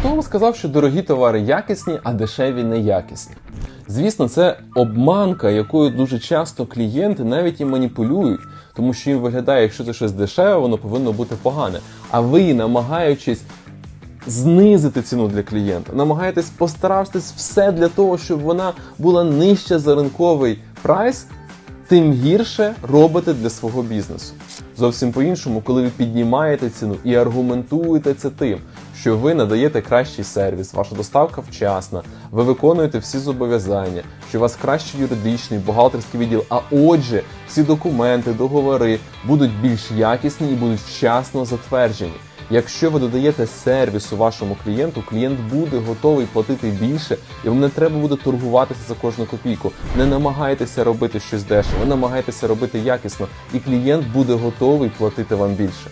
хто сказав, що дорогі товари якісні, а дешеві неякісні? Звісно, це обманка, якою дуже часто клієнти навіть і маніпулюють, тому що їм виглядає, якщо це щось дешеве, воно повинно бути погане. А ви, намагаючись знизити ціну для клієнта, намагаєтесь постаратись все для того, щоб вона була нижча за ринковий прайс, тим гірше робите для свого бізнесу. Зовсім по-іншому, коли ви піднімаєте ціну і аргументуєте це тим, що ви надаєте кращий сервіс, ваша доставка вчасна, ви виконуєте всі зобов'язання, що у вас кращий юридичний, бухгалтерський відділ. А отже, всі документи, договори будуть більш якісні і будуть вчасно затверджені. Якщо ви додаєте сервісу вашому клієнту, клієнт буде готовий платити більше, і вам не треба буде торгуватися за кожну копійку. Не намагайтеся робити щось дешево, намагайтеся робити якісно, і клієнт буде готовий платити вам більше.